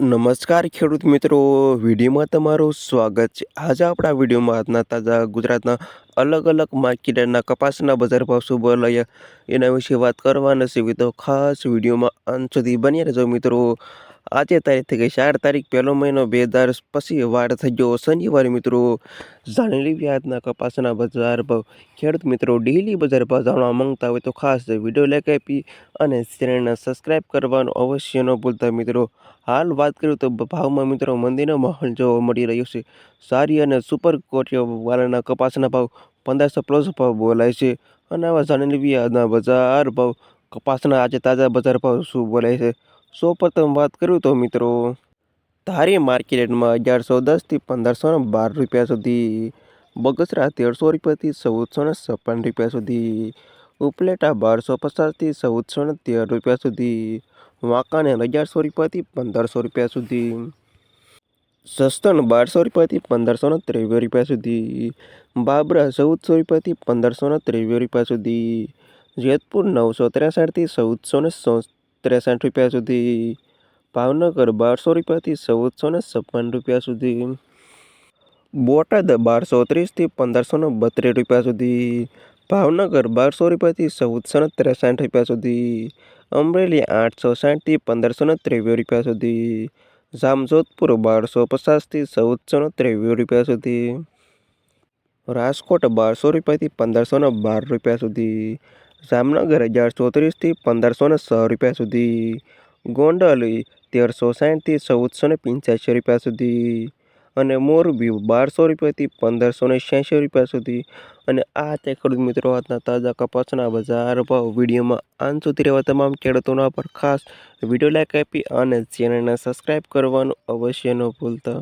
નમસ્કાર ખેડૂત મિત્રો. વિડીયોમાં તમારું સ્વાગત છે. આજે આપણા વિડીયોમાં આજના તાજા ગુજરાતના અલગ અલગ માર્કેટના કપાસના બજાર ભાવ શું બોલાયા એના વિશે વાત કરવાના છે. તો ખાસ વિડીયોમાં અંત સુધી બની રહેજો મિત્રો. આજે તારીખ થઈ ગઈ ચાર તારીખ પહેલો મહિનો બે હજાર પછી વાર થઈ ગયો શનિવારે મિત્રો. જાણી લેવી કપાસના બજાર ભાવ. ખેડૂત મિત્રો ડેલી બજાર ભાવ જાણવા માંગતા હોય તો ખાસ વીડિયો લાઈક આપી અને ચેનલને સબસ્ક્રાઈબ કરવાનું અવશ્ય ન ભૂલતા મિત્રો. હાલ વાત કરીએ તો ભાવમાં મિત્રો મંદીનો માહોલ જોવા મળી રહ્યો છે. સારી અને સુપર કોટીઓ વાળાના કપાસના ભાવ પંદરસો પ્લસ ભાવ બોલાય છે. અને આવા જાણી લેવી બજાર ભાવ કપાસના આજે તાજા બજાર ભાવ શું બોલાય છે? સૌ પ્રથમ વાત કરું તો મિત્રો, ધારી માર્કેટમાં અગિયારસો દસથી પંદરસોને બાર રૂપિયા સુધી, બગસરા તેરસો રૂપિયાથી ચૌદસો ને છપ્પન રૂપિયા સુધી, ઉપલેટા બારસો પચાસથી ચૌદસો ને તેર રૂપિયા સુધી વાંકાને અગિયારસો રૂપિયાથી પંદરસો રૂપિયા સુધી સસ્તન બારસો રૂપિયાથી પંદરસો ને ત્રેવીસ રૂપિયા સુધી, બાબરા ચૌદસો રૂપિયાથી પંદરસો ને ત્રેવીસ રૂપિયા સુધી, જેતપુર નવસો ત્રેસઠથી ચૌદસો ને ત્રેસઠ રૂપિયા સુધી ભાવનગર બારસો રૂપિયાથી ચૌદસો ને છપ્પન રૂપિયા સુધી. બોટાદ બારસો ત્રીસથી પંદરસો ને બત્રીસ રૂપિયા સુધી. ભાવનગર બારસો રૂપિયાથી ચૌદસો ને ત્રેસઠ રૂપિયા સુધી. અમરેલી આઠસો સાઠથી પંદરસો ને ત્રેવીસ રૂપિયા સુધી. જામજોધપુર બારસો પચાસથી ચૌદસો ને ત્રેવીસ રૂપિયા સુધી. રાજકોટ બારસો રૂપિયાથી પંદરસો ને બાર રૂપિયા સુધી. જામનગર અગિયારસો ચોત્રીસથી પંદરસો ને છ રૂપિયા સુધી. ગોંડલ તેરસો સાઠથી ચૌદસો ને પંચ્યાસી રૂપિયા સુધી. અને મોરબી બારસો રૂપિયાથી પંદરસો ને છ્યાસી રૂપિયા સુધી. અને આ તે ખેડૂત મિત્રો આજના તાજા કપાસના બજાર ભાવ વિડીયોમાં. આન સુધી રહેવા તમામ ખેડૂતોના પર ખાસ વીડિયો લાઈક આપી અને ચેનલને સબસ્ક્રાઈબ કરવાનું અવશ્ય ન ભૂલતા.